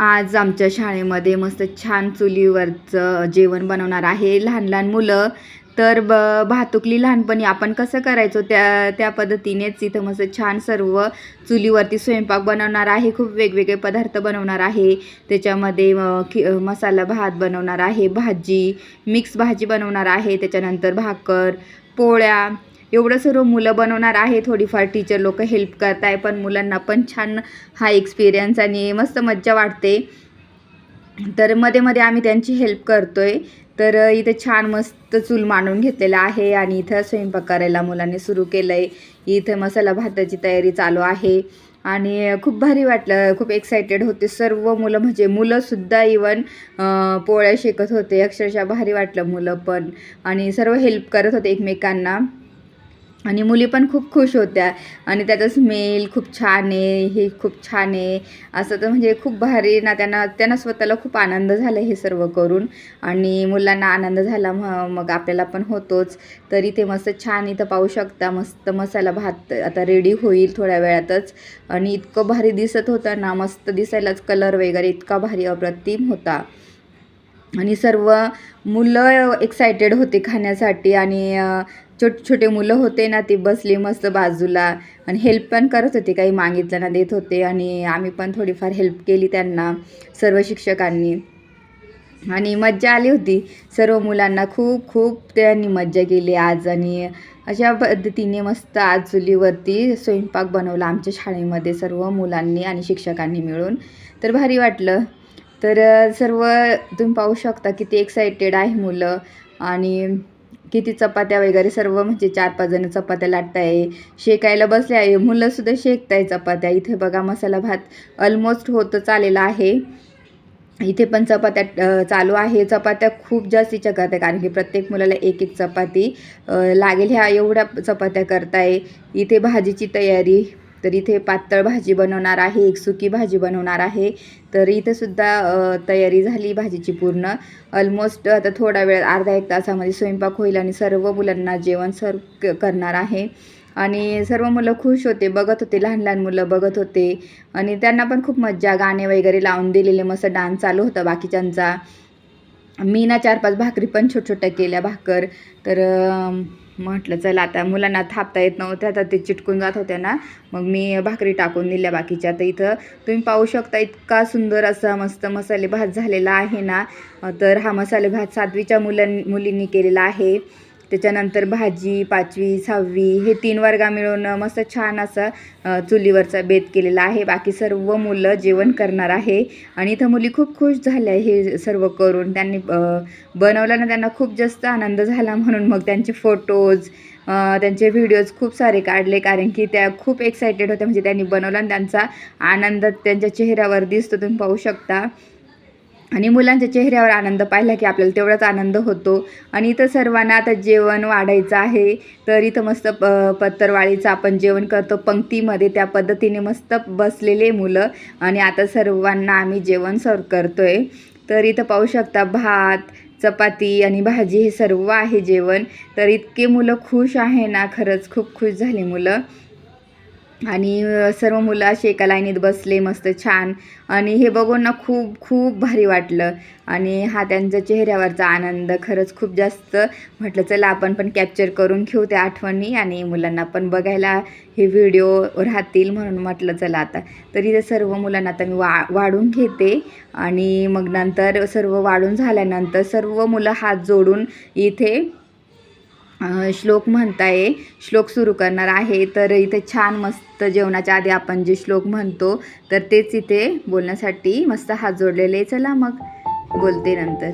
आज आमच्या शाळेमध्ये मस्त छान चुलीवरचं जेवण बनवणार आहे लहान लहान मुलं. तर ब भातुकली लहानपणी आपण कसं करायचो त्या त्या पद्धतीनेच इथं मस्त छान सर्व चुलीवरती स्वयंपाक बनवणार आहे. खूप वेगवेगळे पदार्थ बनवणार आहे. त्याच्यामध्ये खि मसाला भात बनवणार आहे भाजी मिक्स भाजी बनवणार आहे. त्याच्यानंतर भाकर पोळ्या एवढं सर्व मुलं बनवणार आहे. थोडीफार टीचर लोक हेल्प करताय पण मुलांना पण छान हा एक्सपिरियन्स आणि मस्त मज्जा वाटते. तर मध्ये मध्ये आम्ही त्यांची हेल्प करतो आहे तर इथे छान मस्त चूल मांडून घेतलेला आहे आणि इथं स्वयंपाक करायला मुलांनी सुरू केलं आहे इथं मसाला भाताची तयारी चालू आहे. आणि खूप भारी वाटलं खूप एक्सायटेड होते. सर्व मुलं म्हणजे मुलंसुद्धा इवन पोळ्या शेकत होते. अक्षरशः भारी वाटलं मुलं पण. आणि सर्व हेल्प करत होते एकमेकांना. आणि मुली पण खूप खुश होत्या. आणि त्याचा स्मेल खूप छान आहे हे खूप छान आहे. असं तर म्हणजे खूप भारी ना त्यांना त्यांना स्वतःला खूप आनंद झाला हे सर्व करून. आणि मुलांना आनंद झाला मग मग आपल्याला पण होतोच. तर इथे मस्त छान इथं पाहू शकता मस्त मसाला भात आता रेडी होईल थोड्या वेळातच. आणि इतकं भारी दिसत होतं ना मस्त दिसायलाच कलर वगैरे इतका भारी अप्रतिम होता. आणि सर्व मुलं एक्सायटेड होते खाण्यासाठी. आणि छोटे छोटे मुलं होते ना ती बसले मस्त बाजूला आणि हेल्प पण करत होते. काही मागितलं ना देत होते आणि आम्ही पण थोडीफार हेल्प केली त्यांना सर्व शिक्षकांनी. आणि मज्जा आली होती. सर्व मुलांना खूप खूप त्यांनी मज्जा केली आज आणि अशा पद्धतीने मस्त आज चुलीवरती स्वयंपाक बनवला आमच्या शाळेमध्ये सर्व मुलांनी आणि शिक्षकांनी मिळून. तर भारी वाटलं. तर सर्व तुम्ही पाहू शकता किती एक्सायटेड आहे मुलं. आणि किती चपात्या वगैरे सर्व म्हणजे चार पाच जण चपात्या लाटताय शेकायला बसले आहे मुलंसुद्धा शेकताय चपात्या. इथे बघा मसाला भात ऑलमोस्ट होतच आलेला आहे. इथे पण चपात्या चालू आहे. चपात्या खूप जास्तीच्या करताय कारण की प्रत्येक मुलाला एक एक चपाती लागेल. ह्या एवढ्या चपात्या करताय. इथे भाजीची तयारी. तर इथे पातळ भाजी बनवणार आहे एक सुकी भाजी बनवणार आहे. तर इथंसुद्धा तयारी झाली भाजीची पूर्ण. ऑलमोस्ट आता थोडा वेळ अर्धा एक तासामध्ये स्वयंपाक होईल आणि सर्व मुलांना जेवण सर्व करणार आहे. आणि सर्व मुलं खुश होते बघत होते लहान लहान मुलं बघत होते. आणि त्यांना पण खूप मज्जा गाणे वगैरे लावून दिलेले मस्त डान्स चालू होता बाकीच्यांचा. मी ना चार पाच भाकरी पण छोट छोट्या केल्या भाकर. तर म्हटलं चला आता मुलांना थापता येत नव्हत्या तर ते चिटकून जात होत्या ना मग मी भाकरी टाकून दिल्या बाकीच्या. तर इथं तुम्ही पाहू शकता इतका सुंदर असा मस्त मसाले भात झालेला आहे ना. तर हा मसाले भात सातवीच्या मुलां मुलींनी केलेला आहे. त्याच्यानंतर भाजी पाचवी सहावी हे तीन वर्गा मिळून मस्त छान असं चुलीवरचा बेत केलेला आहे. बाकी सर्व मुलं जेवण करणार आहे. आणि इथं मुली खूप खुश झाल्या हे सर्व करून. त्यांनी बनवल्यानं त्यांना खूप जास्त आनंद झाला म्हणून मग त्यांचे फोटोज त्यांचे व्हिडिओज खूप सारे काढले. कारण की त्या खूप एक्सायटेड होत्या. म्हणजे त्यांनी बनवलं आणि त्यांचा आनंद त्यांच्या चेहऱ्यावर दिसतो. तुम्ही पाहू शकता. आणि मुलांच्या चेहऱ्यावर आनंद पाहिला की आपल्याला तेवढाच आनंद होतो. आणि इथं सर्वांना आता जेवण वाढायचं आहे. तर इथं मस्त प पत्तरवाळीचं आपण जेवण करतो. पंक्तीमध्ये त्या पद्धतीने मस्त बसलेले मुलं. आणि आता सर्वांना आम्ही जेवण सर्व करतो आहे तर इथं पाहू शकता भात चपाती आणि भाजी हे सर्व आहे जेवण. तर इतके मुलं खुश आहे ना खरंच खूप खुश झाली मुलं. आणि सर्व मुलं असे एका लाईनीत बसले मस्त छान. आणि हे बघून ना खूप खूप भारी वाटलं. आणि हा त्यांच्या चेहऱ्यावरचा आनंद खरंच खूप जास्त. म्हटलं चला आपण पण कॅप्चर करून घेऊ त्या आठवणी आणि मुलांना पण बघायला हे व्हिडिओ राहतील. म्हणून म्हटलं चला आता. तरी इथे सर्व मुलांना आता मी वा वाढून घेते. आणि मग नंतर सर्व वाढून झाल्यानंतर सर्व मुलं हात जोडून इथे श्लोक म्हणताय श्लोक सुरू करणार आहे तर इथे छान मस्त जेवणाच्या आधी आपण जे श्लोक म्हणतो तर तेच इथे बोलण्यासाठी मस्त हात जोडलेले चला मग बोलते नंतर.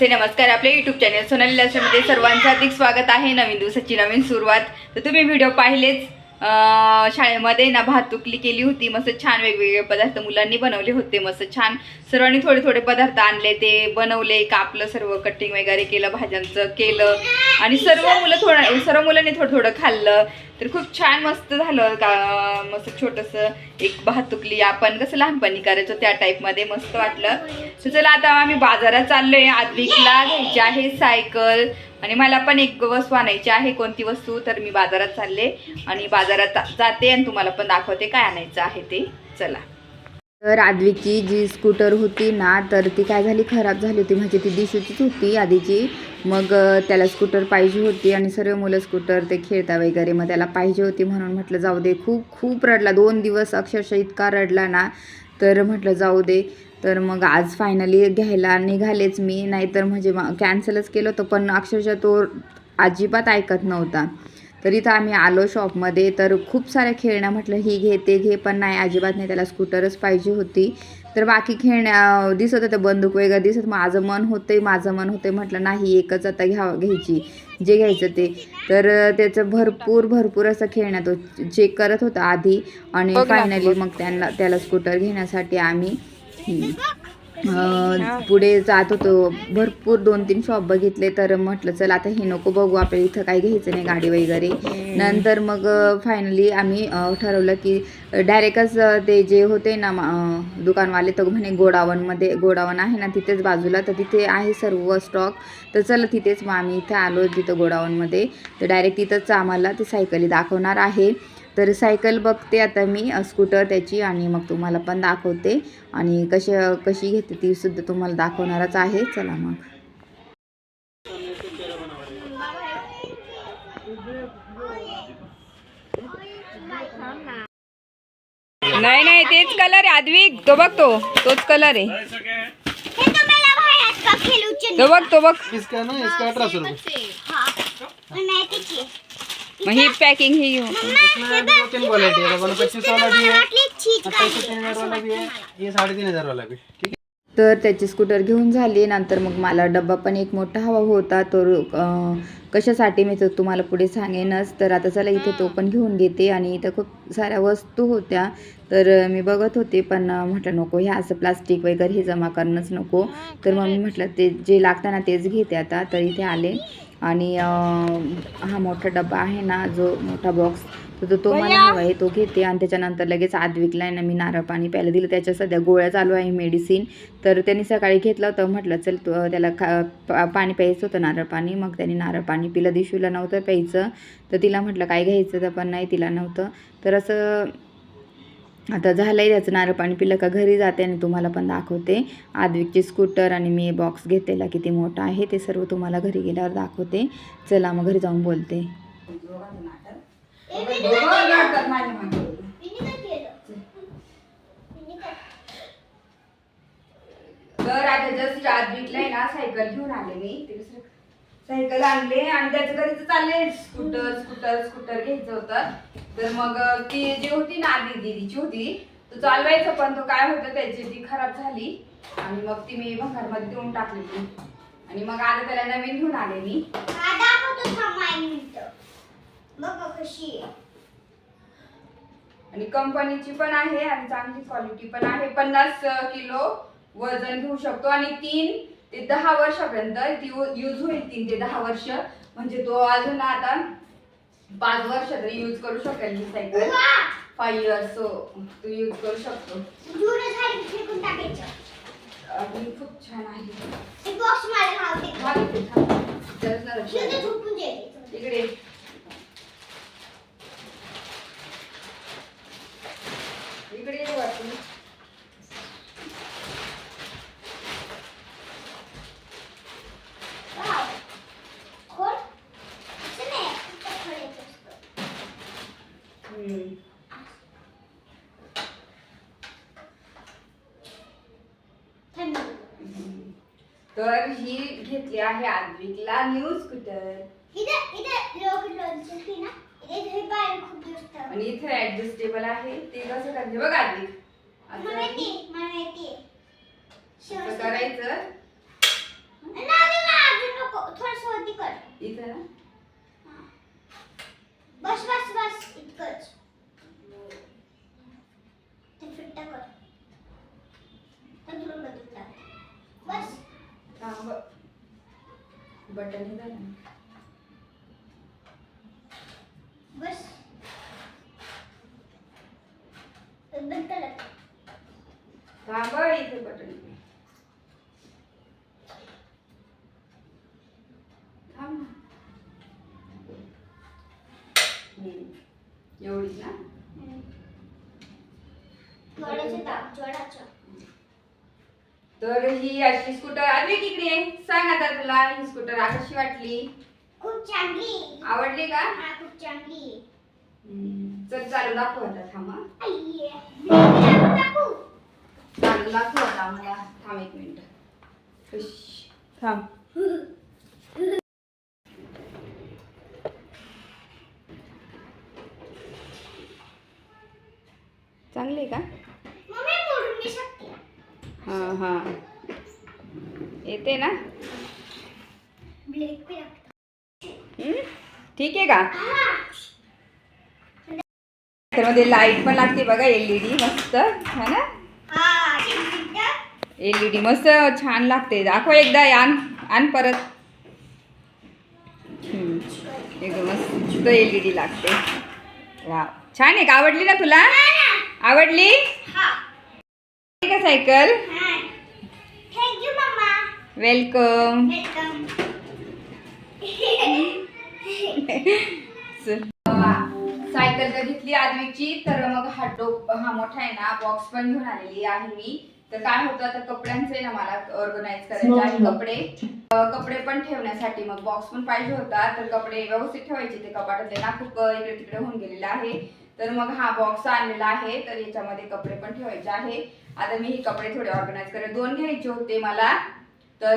नमस्ते नमस्कार. आपल्या यूट्यूब चॅनल सोनाली लक्षामध्ये सर्वांचं अधिक स्वागत आहे. नवीन दिवसाची नवीन सुरुवात. तर तुम्ही व्हिडिओ पाहिलेच. शाळेमध्ये ना भातुकली केली होती. मस्त छान वेगवेगळे पदार्थ मुलांनी बनवले होते. मस्त छान सर्वांनी थोडे थोडे पदार्थ आणले. ते बनवले कापलं सर्व कटिंग वगैरे केलं भाज्यांचं केलं. आणि सर्व मुलं थोडं सर्व मुलांनी थोडं थोडं खाल्लं. तर खूप छान मस्त झालं. का मस्त छोटंसं एक भातुकली. आपण कसं लहानपणी करायचो त्या टाईपमध्ये मस्त वाटलं. तर चला आता आम्ही बाजारात चाललोय. आद्विकला घ्यायची आहे सायकल. आणि मला पण एक वस्तू आणायची आहे कोणती वस्तू तर मी बाजारात चालले आणि बाजारात जाते आणि तुम्हाला पण दाखवते काय आणायचं आहे ते. चला. तर आद्विकची जी स्कूटर होती ना तर ती काय झाली? खराब झाली होती. म्हणजे ती दिशूचीच होती आधीची. मग त्याला स्कूटर पाहिजे होती आणि सर्व मुलं स्कूटर ते खेळता वगैरे मग त्याला पाहिजे होती म्हणून म्हटलं जाऊ दे खूप खूप रडला. दोन दिवस अक्षरशः इतका रडला ना तर म्हटलं जाऊ दे. तर मग आज फायनली घ्यायला निघालेच मी. नाहीतर म्हणजे कॅन्सलच केलं होतं. पण अक्षरशः तो अजिबात ऐकत नव्हता. तर इथं आम्ही आलो शॉपमध्ये तर खूप साऱ्या खेळण्या म्हटलं ही घे ते घे. पण नाही अजिबात नाही. त्याला स्कूटरच पाहिजे होती. तर बाकी खेळण्या दिसत होत्या. बंदूक वगैरे दिसत. माझं मन होतंय माझं मन होतंय. म्हटलं नाही एकच आता घ्या घ्यायची. जे घ्यायचं ते. तर त्याचं भरपूर भरपूर असं खेळण्यात चेक करत होता आधी. आणि फायनली मग त्यांना त्याला स्कूटर घेण्यासाठी आम्ही पुढे जात होतो. भरपूर दोन तीन शॉप बघितले तर म्हटलं चल आता हे नको बघू आपल्याला इथं काही घ्यायचं नाही गाडी वगैरे. नंतर मग फायनली आम्ही ठरवलं की डायरेक्टच ते जे होते ना दुकानवाले तर म्हणे गोडावनमध्ये गोडावन आहे ना तिथेच बाजूला तर तिथे आहे सर्व स्टॉक तर चला तिथेच मग आम्ही इथे आलो तिथं गोडावनमध्ये. तर डायरेक्ट तिथंच आम्हाला ती सायकली दाखवणार आहे. तर सायकल बघते आता मी स्कूटर त्याची आणि मग तुम्हाला पण दाखवते. आणि कशी कशी घेते ती सुद्धा तुम्हाला दाखवणारच आहे. चला मग. नाही नाही तेच कलर आहे आद्विक तो बघ तो. तोच कलर आहे. हे तो बघ तो बघ. इसका ना इसका अठारह सौ रुपये मग ही पॅकिंग ही घेऊ इसमें दो तीन क्वालिटी है वन पच्चीस वाला भी है वाटली चीज अट्ठाईस सौ तीन हजार वाला भी है ये साढ़े तीन हजार वाला भी ठीक है तर त्याची स्कूटर घेऊन झाली नंतर मग मला डब्बा पण एक मोठा हवा होता तो अं, कशासाठी मी तो तुम्हाला पुढे सांगेनच. तर आता चला इथे तो पण घेऊन घेते आणि इथं खूप साऱ्या वस्तू होत्या. तर मी बघत होते पण म्हटलं नको हे असं प्लास्टिक वगैरे हे जमा करणंच नको. तर मग मी म्हटलं ते जे लागतं ना तेच घेते आता. तर इथे आले. आणि हा मोठा डब्बा आहे ना जो मोठा बॉक्स तर तो तो मला हवा आहे तो घेते आणि त्याच्यानंतर लगेच आद्विकला आहे ना मी नारळ पाणी प्यायला दिलं. त्याच्या सध्या गोळ्या चालू आहे मेडिसिन तर त्यांनी सकाळी घेतलं होतं म्हटलं चल तू त्याला खा पाणी प्यायचं होतं नारळ पाणी. मग त्यांनी नारळ पाणी पिलं. दिशूला नव्हतं प्यायचं. तर तिला म्हटलं काय घ्यायचं? तर पण नाही तिला नव्हतं. तर असं आता झालं आहे त्याचं नारळ पाणी पिलं का घरी जाते आणि तुम्हाला पण दाखवते. आद्विकची स्कूटर आणि मी बॉक्स घेतलेला किती मोठा आहे ते सर्व तुम्हाला घरी गेल्यावर दाखवते. चला मग घरी जाऊन बोलते. आता जस्ट आद्विकला आहे ना सायकल घेऊन आले मी. ते दुसरं सायकल आणले आणि त्याचं घरीच चालले स्कूटर स्कूटर स्कूटर घ्यायचं होतं. तर मग ती जी होती ना आधी दीदीची होती तो चालवायचं पण तो काय होतं त्याची ती खराब झाली. आणि मग ती मी भंगारमध्ये देऊन टाकली ती. आणि मग आता त्याला नवीन घेऊन आले मी. कशी आणि कंपनीची पण आहे आणि चांगली क्वालिटी पण आहे. पन्नास किलो वजन घेऊ शकतो. आणि तीन ते दहा वर्षापर्यंत ती यूज होईल तीन ते दहा वर्ष. म्हणजे तो अजून आता पाच वर्ष तरी यूज करू शकेल ही सायकल फाईव्ह इयर्स तू यूज करू शकतो. खूप छान आहे. ते बॉक्स मला राहते हा, इथे थांब. जरा जरा शिवते झोपून जाईल इकडे इकडे ये वरती. वाव खोल असं नाही फक्त खोलायचं असतं. हम्म. थंड तर ही घेतली आहे आद्विकला न्यू स्कूटर. आणि इथे ऍडजस्टेबल आहे ते कसं करायचं? बघ आद्विक. असं करायचं? इथं बस बस बस इतकंच बटन हे झालं. बस. थांब हं, इथे बटन थांब ना. एवढीच दाब जोडाचं तर ही अशी स्कूटर आली इकडे सांग आता तुला ही स्कूटर कशी वाटली? खूप चांगली. आवडली का? हा खूप चांगली. चल चालू दाखव आता थांब. चालू दाखव आता मला थांब एक मिनिट. थांब. चांगले का मम्मी मोडून मी शकते हां हां. येते ना? ठीक आहे का? त्यामध्ये लाइट पण लागते बघा एलईडी मस्त है ना? हा एक मिनिटं. एलईडी मस्त छान लागते. दाखव एकदा आण आण परत. एकदम मस्त एलईडी लागते. वा छान आहे का? आवडली ना तुला? आवडली? हा. सायकल हा thank you mamma welcome welcome cycle तर घेतली आदवीची तर मग हा डोक हा मोठा आहे ना बॉक्स पण घेऊन आलेली आहे मी. तर काय होतं आता कपड्यांचं आहे ना मला ऑर्गनाईज करायचे आहे कपडे. कपडे पण ठेवण्यासाठी मग बॉक्स पण पाहिजे होता. तर कपडे व्यवस्थित ठेवायचे ते कपाटातले ना खूप इकडे तिकडे होऊन गेलेले आहे. तर मग हा बॉक्स आणलेला आहे तर याच्यामध्ये कपडे पण ठेवायचे आहे. आता मी हे कपडे थोडे ऑर्गनाईज करे दोन घ्यायचे होते मला. तर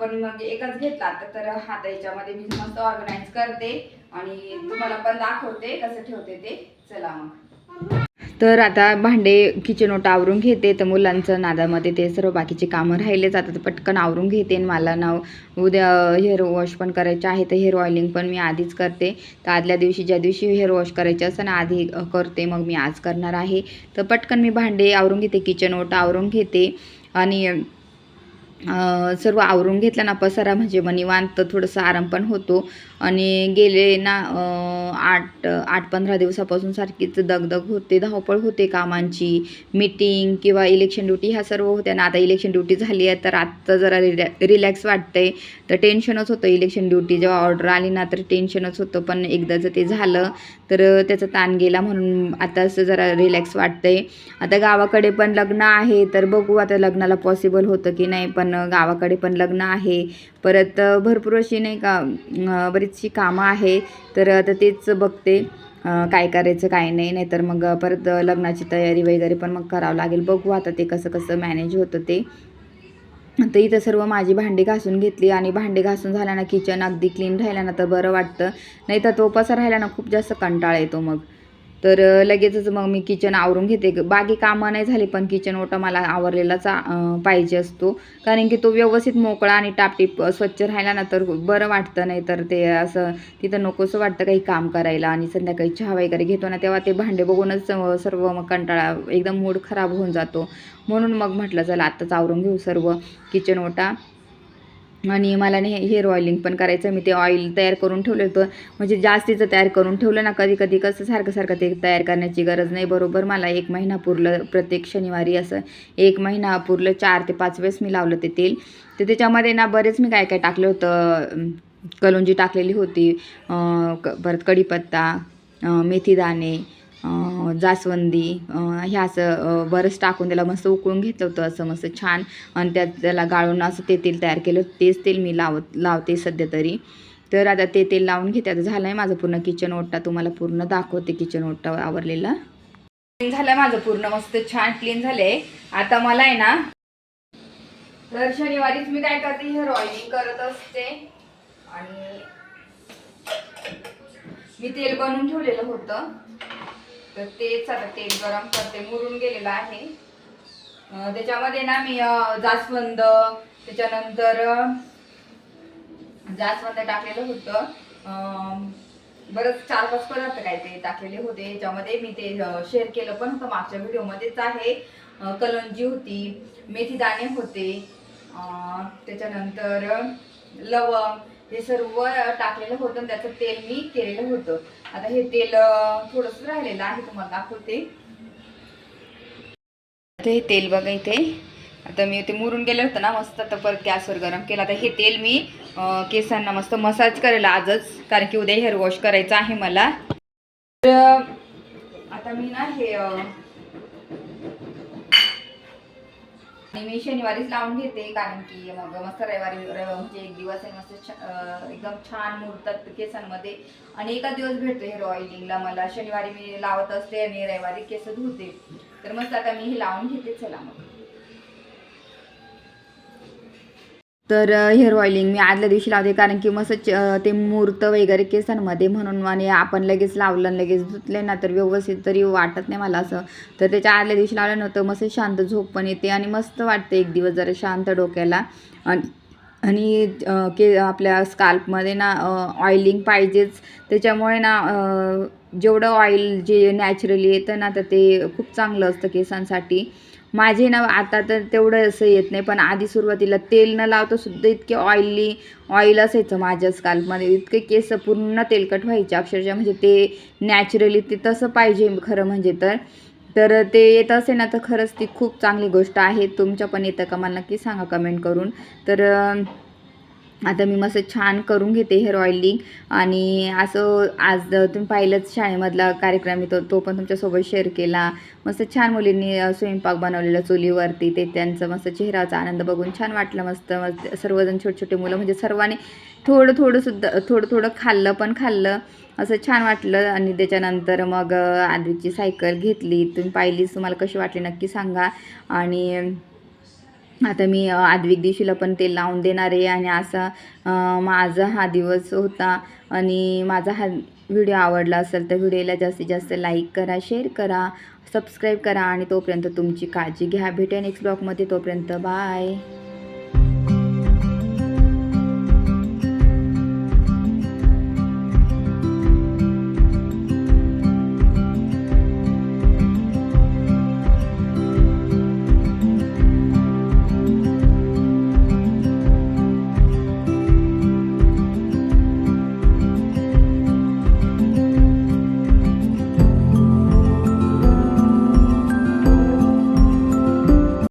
पण मग एकच घेतला. आता तर हा याच्यामध्ये मी मस्त ऑर्गनाईज करते. आणि तुम्हाला पण दाखवते कसं ठेवते ते. चला मग. तर आता भांडे किचन ओटा आवरून घेते तर मुलांचं नादामध्ये ते सर्व बाकीचे कामं राहिलेच आता तर पटकन आवरून घेते आणि मला ना उद्या हेअर वॉश पण करायचे आहे तर हेअर ऑइलिंग पण मी आधीच करते. तर आदल्या दिवशी ज्या दिवशी हेअर वॉश करायचे असं ना आधी करते मग मी आज करणार आहे. तर पटकन मी भांडे आवरून घेते किचन ओटा आवरून घेते आणि सर्व आवरून घेतला ना पसारा म्हणजे मग निवांत थोडंसं आराम पण होतो. आणि गेले ना आठ आठ पंधरा दिवसापासून सारखीच दगदग होते धावपळ होते कामांची. मीटिंग किंवा इलेक्शन ड्युटी ह्या सर्व होत्या ना आता इलेक्शन ड्युटी झाली आहे. तर आत्ता जरा रिलॅ रिलॅक्स वाटतंय. तर टेन्शनच होतं इलेक्शन ड्युटी जेव्हा ऑर्डर आली ना तर टेन्शनच होतं. पण एकदा जर ते झालं तर त्याचा ताण गेला म्हणून आता असं जरा रिलॅक्स वाटतंय. आता गावाकडे पण लग्न आहे तर बघू आता लग्नाला पॉसिबल होतं की नाही. पण गावाकडे पण लग्न आहे. परत भरपूर अशी नाही का बरीच बरीचशी कामं आहे तर आता तेच बघते. काय करायचं काय नाही. नाहीतर मग परत लग्नाची तयारी वगैरे पण मग करावं लागेल. बघू आता ते कसं कसं मॅनेज होतं ते. तर इथं सर्व माझी भांडी घासून घेतली आणि भांडी घासून झाल्या ना किचन अगदी क्लीन राहिल्यानं ना तर बरं वाटतं. नाही तर तो पसा राहिला ना खूप जास्त कंटाळा येतो मग. तर लगेचच मग मी किचन आवरून घेते. बाकी कामं नाही झाली पण किचन ओटा मला आवरलेलाच पाहिजे असतो. कारण की तो व्यवस्थित मोकळा आणि टापटीप स्वच्छ राहिला ना तर बरं वाटतं. नाही तर ते असं तिथं नकोसं वाटतं काही काम करायला आणि संध्याकाळी चहा वगैरे घेतो ना तेव्हा ते भांडे बघूनच सर्व मग कंटाळा एकदम मूड खराब होऊन जातो. म्हणून मग म्हटलं चला आत्ताच आवरून घेऊ सर्व किचन ओटा. आणि मला नाही हेअर ऑइलिंग पण करायचं मी ते ऑइल तयार करून ठेवलं होतं. म्हणजे जास्तीचं तयार करून ठेवलं ना कधी कधी कसं सारखं सारखं ते तयार करण्याची गरज नाही. बरोबर मला एक महिना पुरलं प्रत्येक शनिवारी असं एक महिना पुरलं चार ते पाच वेळेस मी लावलं ते तेल. तर त्याच्यामध्ये ना बरेच मी काय काय टाकलं होतं कलुंजी कलोंजी टाकलेली होती क परत कढीपत्ता मेथीदाणे जास्वंदी हे असं बरंच टाकून त्याला मस्त उकळून घेतलं होतं असं मस्त छान. आणि त्यात त्याला गाळून असं ते तेल तयार केलं तेच तेल मी लावत लावते सध्या तरी. तर आता ते तेल लावून घेते. आता झालं आहे माझं पूर्ण किचन ओटा. तुम्हाला पूर्ण दाखवते किचन ओटा आवरलेला. क्लीन झालं माझं पूर्ण मस्त छान. क्लीन झालंय. आता मला आहे ना तर शनिवारीच मी काय करते हे ऑइलिंग करत असते. आणि मी तेल बनवून ठेवलेलं होतं. तर तेच आता तेल गरम करते मुरून गेलेलं आहे. त्याच्यामध्ये ना मी जास्वंद त्याच्यानंतर जास्वंद टाकलेलं होतं. बरंच चार पाच पदार्थ काय ते टाकलेले होते. याच्यामध्ये मी ते शेअर केलं पण होतं मागच्या व्हिडिओमध्येच आहे. कलंजी होती मेथी दाणे होते त्याच्यानंतर लवंग हे सर्व टाकलेलं होतं आणि त्याचं तेल मी केलेलं होतं. आता हे तेल थोडस थोडंसं राहिलेलं आहे तुम्हाला दाखवते. आता हे तेल बघा इथे. आता मी ते मुरून गेलं होतं ना मस्त आता परत गॅसवर गरम केलं. आता हे तेल मी केसांना मस्त मसाज करेल आजच कारण की उद्या हेअर वॉश करायचं आहे मला. तर आता मी ना हे आणि मी शनिवारीच लावून घेते कारण की मग मस्त रविवारी रविवार म्हणजे एक दिवस आहे मस्त एकदम छान मुहूर्तात केसांमध्ये आणि एका दिवस भेटतो हेअर ऑइलिंगला मला शनिवारी मी लावत असते आणि रविवारी केस धुते. तर मस्त आता मी हे लावून घेते चला मग. तर हेअर ऑइलिंग मी आदल्या दिवशी लावते. कारण की मस्त च- ते मूर्त वगैरे केसांमध्ये म्हणून आणि आपण लगेच लावलं आणि लगेच धुतले ना तर व्यवस्थित तरी वाटत नाही मला असं. तर त्याच्या आदल्या दिवशी लावलं नव्हतं मस्त शांत झोप पण येते आणि मस्त वाटते एक दिवस जरा शांत डोक्याला. आणि आणि के आपल्या स्काल्पमध्ये ना ऑइलिंग पाहिजेच. त्याच्यामुळे ना जेवढं ऑइल जे नॅचरली येतं ना तर ते खूप चांगलं असतं केसांसाठी. माझे ना आता तर तेवढं असं येत नाही पण आधी सुरुवातीला तेल न लावता सुद्धा इतके ऑइली ऑइल असायचं माझ्या स्काल्पमध्ये इतके केस पूर्ण तेलकट व्हायचे अक्षरशः. म्हणजे ते नॅचरली ते तसं पाहिजे खरं म्हणजे तर. तर ते येत असेल ना तर खरंच ती खूप चांगली गोष्ट आहे. तुमच्या पण येतं का मला नक्की सांगा कमेंट करून. तर आता मी मस्त छान करून घेते हेअर ऑइलिंग आणि असं आज तुम्ही पाहिलंच शाळेमधला कार्यक्रम येतो तो तो पण तुमच्यासोबत शेअर केला. मस्त छान मुलींनी स्वयंपाक बनवलेला चुलीवरती ते त्यांचं मस्त चेहराचा आनंद बघून छान वाटलं मस्त. मस्त सर्वजण छोटे छोटे मुलं म्हणजे सर्वांनी थोडं थोडंसुद्धा थोडं थोडं खाल्लं पण खाल्लं. असं छान वाटलं आणि त्याच्यानंतर मग आधीची सायकल घेतली. तुम्ही पाहिलीच तुम्हाला कशी वाटली नक्की सांगा. आणि आता मी आदविक दिवशीला पण ते लावून देणार आहे आणि असा माझा हा दिवस होता आणि माझा हा व्हिडिओ आवडला असेल तर व्हिडिओला जास्तीत जास्त लाईक करा शेअर करा सबस्क्राईब करा आणि तोपर्यंत तुमची काळजी घ्या. भेटूया नेक्स्ट ब्लॉगमध्ये. तोपर्यंत बाय.